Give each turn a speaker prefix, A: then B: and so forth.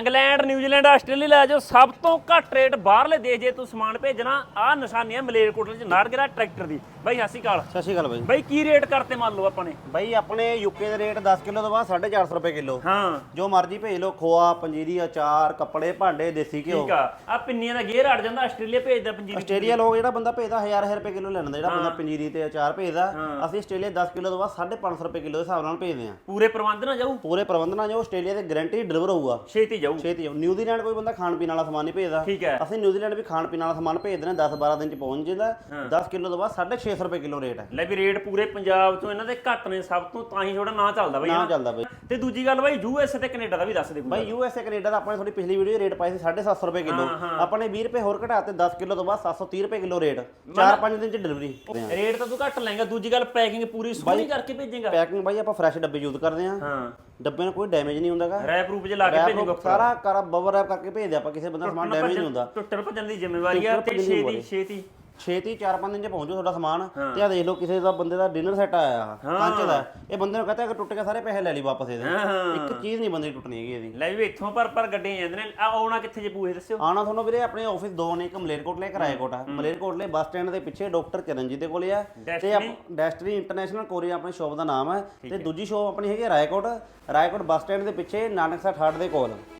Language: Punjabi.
A: ਇੰਗਲੈਂਡ ਨਿਊਜ਼ੀਲੈਂਡ ਆਸਟ੍ਰੇਲੀਆ ਲੈ ਜਾਓ। ਸਭ ਤੋਂ ਘੱਟ ਰੇਟ ਬਾਹਰਲੇ ਦੇਸ਼ ਜੇ ਤੂੰ ਸਮਾਨ ਭੇਜਣਾ ਆ ਨਿਸ਼ਾਨੀਆਂ ਮਲੇਰਕੋਟਲੇ ਚ ਨਾਰਗਰਾ ਟਰੈਕਟਰ ਦੀ। ਬਾਈ ਸਤਿ ਸ਼੍ਰੀ ਅਕਾਲ।
B: ਸਤਿ ਸ਼੍ਰੀ ਅਕਾਲ ਬਾਈ।
A: ਬਾਈ ਕੀ ਰੇਟ ਕਰਤੇ ਮੰਨ ਲਓ ਆਪਾਂ ਨੇ?
B: ਬਾਈ ਆਪਣੇ ਯੂਕੇ ਦੇ ਰੇਟ 10 ਕਿਲੋ ਤੋਂ ਬਾਅਦ 450 ਰੁਪਏ ਕਿਲੋ।
A: ਹਾਂ।
B: ਜੋ ਮਰਜ਼ੀ ਭੇਜ ਲਓ ਖੋਆ ਪੰਜੀਰੀ ਅਚਾਰ ਕੱਪੜੇ ਭਾਂਡੇ ਦੇਸੀ ਘਿਓ।
A: ਠੀਕ ਆ। ਆ ਪਿੰਨੀਆਂ ਦਾ ਗੇਅਰ ਅੜ ਜਾਂਦਾ ਆਸਟ੍ਰੇਲੀਆ ਭੇਜਦਾ ਪੰਜੀਰੀ
B: ਆਸਟ੍ਰੇਲੀਆ ਲੋਕ ਜਿਹੜਾ ਬੰਦਾ ਭੇਜਦਾ 1000 1000 ਰੁਪਏ ਕਿਲੋ ਲੈਂਦਾ ਜਿਹੜਾ ਬੰਦਾ ਪੰਜੀਰੀ ਤੇ ਅਚਾਰ ਭੇਜਦਾ ਅਸੀਂ ਆਸਟ੍ਰੇਲੀਆ 10 ਕਿਲੋ ਤੋਂ ਬਾਅਦ 550 ਰੁਪਏ ਕਿਲੋ ਦੇ ਹਿਸਾਬ ਨਾਲ ਭੇਜਦੇ ਆ
A: ਪੂਰੇ ਪ੍ਰਬੰਧ ਨਾ ਜਾਊ?
B: ਪੂਰੇ ਪ੍ਰਬੰਧ ਨਾਲ ਜੋ ਆਸਟ੍ਰੇਲੀਆ ਦੇ ਗਾਰੰਟੀ ਡਿਲੀਵਰ ਹੋਊਗਾ।
A: ਛੇਤੀ ਜਾਊ।
B: ਛੇਤੀ ਆਓ। ਨਿਊਜ਼ੀਲੈਂਡ ਕੋਈ ਬੰਦਾ ਖਾਣ ਪੀਣ ਵਾਲਾ ਸਮਾਨ ਨਹੀਂ ਭੇਜਦਾ।
A: ਠੀਕ ਹੈ।
B: ਅਸੀਂ ਨਿਊਜ਼ੀਲੈਂਡ ਵੀ ਖਾਣ ਪੀਣ ਵਾਲਾ ਸਮਾਨ ਭੇਜਦੇ ਨੇ 10 12 ਦਿਨ ਚ ਪਹੁੰਚ ਜਾਂਦਾ। 10 ਕਿਲੋ ਤੋਂ ਬਾਅਦ 650 ਰੁਪਏ ਕਿਲੋ ਰੇਟ ਹੈ।
A: ਲੈ ਵੀ ਰੇਟ ਪੂਰੇ ਪੰਜਾਬ ਤੋਂ ਇਹਨਾਂ ਦੇ ਘੱਟ ਨੇ ਸਭ ਤੋਂ ਤਾਂ ਹੀ ਥੋੜਾ ਨਾਂ ਚੱਲਦਾ ਬਾਈ
B: ਨਾ। ਚੱਲਦਾ ਬਾਈ।
A: ਤੇ ਦੂਜੀ ਗੱਲ ਬਾਈ ਯੂਐਸ ਤੇ ਕੈਨੇਡਾ ਦਾ ਵੀ ਦੱਸ ਦੇ
B: ਬਾਈ ਯੂ ਐਸ ਏ ਕੈਨੇਡਾ ਦਾ ਆਪਾਂ ਨੇ ਥੋੜੀ ਪਿਛਲੀ ਵੀਡੀਓ ਰੇਟ ਪਾਈ ਸੀ 750 ਰੁਪਏ ਕਿਲੋ। ਆਪਾਂ ਨੇ 20 ਰੁਪਏ ਹੋਰ ਘਟਾਤੇ 10 ਕਿਲੋ ਤੋਂ ਬਾਅਦ 730 ਰੁਪਏ ਕਿਲੋ ਰੇਟ। 4-5 ਦਿਨ ਚ ਡਿਲੀਵਰੀ
A: ਰੇਟ ਤਾਂ ਤੂੰ ਘੱਟ ਲੈਂਗਾ ਦੂਜੀ ਗੱਲ ਪੈਕਿੰਗ ਪੂਰੀ ਸੋਹਣੀ ਕਰਕੇ ਭੇਜੇਗਾ।
B: ਪੈਕਿੰਗ ਬਾਈ ਆਪਾਂ ਫਰੈਸ਼ ਡੱਬੇ ਯੂਜ਼ ਕਰਦੇ ਆ
A: ਹਾਂ।
B: ਡੱਬੇ ਨੂੰ ਕੋਈ ਡੈਮੇਜ ਨਹੀਂ ਹੁੰਦਾਗਾ।
A: ਰੈਪ ਰੂਪ ਚ ਲਾ ਕੇ ਭੇਜੇਗਾ
B: ਸਾਰਾ ਕਾਰਾ ਬਬਰ ਰੈਪ ਕਰਕੇ ਭੇਜਦੇ ਆਪਾਂ ਕਿਸੇ ਬੰਦਾ ਸਮਾਨ ਡੈਮੇਜ ਨਹੀਂ ਹੁੰਦਾ।
A: ਟੁੱਟਣ ਭੱਜਣ ਦੀ ਜ਼ਿੰਮੇਵਾਰੀ ਆ ਤੇ
B: ਭੱਜਣ
A: ਛੇਤੀ ਛੇਤੀ।
B: ਛੇਤੀ 4-5 ਦਿਨ ਚ ਪਹੁੰਚੋ ਤੁਹਾਡਾ ਸਮਾਨ ਤੇ ਆ ਦੇਖ ਲਓ ਕਿਸੇ ਦਾ ਬੰਦੇ ਦਾ ਡਿਨਰ ਸੈੱਟ ਆਇਆ ਆ ਕੰਚ ਦਾ। ਇਹ ਬੰਦੇ ਨੂੰ ਕਹਤਾ ਕਿ ਟੁੱਟ ਗਿਆ ਸਾਰੇ ਪੈਸੇ ਲੈ ਲਈ ਵਾਪਸ ਇਹਦੇ। ਇੱਕ ਚੀਜ਼ ਨਹੀਂ ਬੰਦੇ ਦੀ ਟੁੱਟਣੀ ਹੈਗੀ ਇਹਦੀ।
A: ਲੈ ਵੀ ਇੱਥੋਂ ਪਰ ਪਰ ਗੱਡੀਆਂ ਜਾਂਦੇ ਨੇ। ਆ ਆਉਣਾ ਕਿੱਥੇ ਜੇ ਪੂਏ ਦੱਸਿਓ।
B: ਆਣਾ ਤੁਹਾਨੂੰ ਵੀਰੇ ਆਪਣੇ ਆਫਿਸ ਦੋ ਨੇ ਇੱਕ ਮਲੇਰਕੋਟਲੇ ਇੱਕ ਰਾਏਕੋਟ ਆ। ਮਲੇਰਕੋਟਲੇ ਬੱਸ ਸਟੈਂਡ ਦੇ ਪਿੱਛੇ ਡਾਕਟਰ ਚਰਨਜੀਤ ਦੇ ਕੋਲੇ ਆ। ਤੇ ਡੈਸਟਰੀ ਇੰਟਰਨੈਸ਼ਨਲ ਕੋਰੀਆ ਆਪਣੀ ਸ਼ਾਪ ਦਾ ਨਾਮ ਹੈ ਤੇ ਦੂਜੀ ਸ਼ਾਪ ਆਪਣੀ ਹੈਗੀ ਰਾਏਕੋਟ। ਰਾਏਕੋਟ ਬੱਸ ਸਟੈਂਡ ਦੇ ਪਿੱਛੇ ਨਾਨਕਸਰ ਠਾੜ ਦੇ ਕੋਲ।